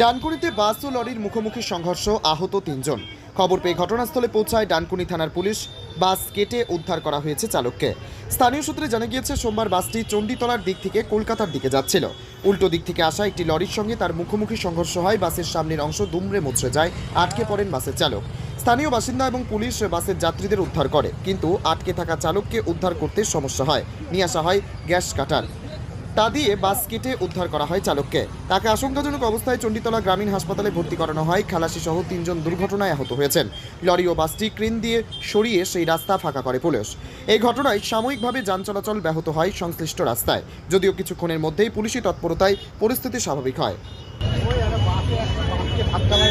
ডানকুনিতে বাস ও লরির মুখোমুখি সংঘর্ষ, আহত তিনজন। খবর পেয়ে ঘটনাস্থলে পৌঁছায় ডানকুনি থানার পুলিশ। বাস কেটে উদ্ধার করা হয়েছে চালককে। স্থানীয় সূত্রে জানা গিয়েছে, সোমবার বাসটি চণ্ডীতলার দিক থেকে কলকাতার দিকে যাচ্ছিল। উল্টো দিক থেকে আসা একটি লরির সঙ্গে তার মুখোমুখি সংঘর্ষ হয়। বাসের সামনের অংশ দুমড়ে মুচড়ে যায়। আটকে পড়েন বাসের চালক। স্থানীয় বাসিন্দা এবং পুলিশ বাসের যাত্রীদের উদ্ধার করে। কিন্তু আটকে থাকা চালককে উদ্ধার করতে সমস্যা হয়। নিয়ে আসা হয় গ্যাস কাটার। তা দিয়ে বাস কেটে উদ্ধার করা হয় চালককে। তাকে আশঙ্কাজনক অবস্থায় চণ্ডীতলা গ্রামীণ হাসপাতালে ভর্তি করানো হয়। খালাসি সহ তিনজন দুর্ঘটনায় আহত হয়েছেন। লরি ও বাসটি ক্রেন দিয়ে সরিয়ে সেই রাস্তা ফাঁকা করে পুলিশ। এই ঘটনায় সাময়িকভাবে যান চলাচল ব্যাহত হয় সংশ্লিষ্ট রাস্তায়। যদিও কিছুক্ষণের মধ্যেই পুলিশি তৎপরতায় পরিস্থিতি স্বাভাবিক হয়। আসতে হবে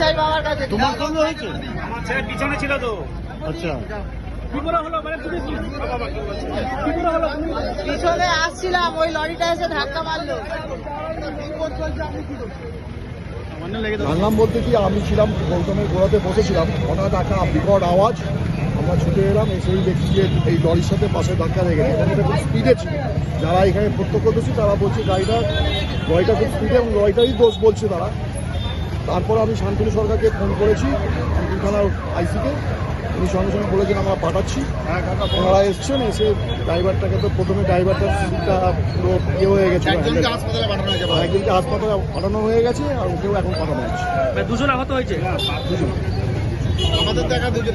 চাই বাবার কাছে। তোমার সঙ্গে হয়েছে? আমার ছেলে পিছনে ছিল তো। আচ্ছা। কি করে হলো মানে তুমি কি কি করে হলো তুমি পিছনে আসছিলাম ওই লরিটা এসে ধাক্কা মারলো। জানলাম বলতে কি আমি ছিলাম গৌতমের গোড়াতে বসেছিলাম। হঠাৎ একটা বিকট আওয়াজ আমরা ছুটে এলাম এসেই দেখছি যে এই লরির সাথে পাশে ধাক্কা লেগে গেছে। খুব স্পিডে ছিল। যারা এখানে প্রত্যক্ষদর্শী তারা বলছে গাড়িটা লরিটা খুব স্পিডে এবং লরিটারই দোষ বলছে তারা। তারপর আমি শান্তনু সরকারকে ফোন করেছি শান্তনু থানার আইসিকে। উনি সঙ্গে সঙ্গে বলেছেন আমরা পাঠাচ্ছি। ওনারা এসছেন এসে ড্রাইভারটাকে তো প্রথমে ড্রাইভারটার সিটটা পুরো ইয়ে হয়ে গেছে। একজনকে হাসপাতালে পাঠানো হয়েছে একজনকে হাসপাতালে পাঠানো হয়ে গেছে আর ওকেও এখন পাঠানো হচ্ছে মানে দুজন আহত হয়েছে? দুজন। আমাদের দেখা দুজন।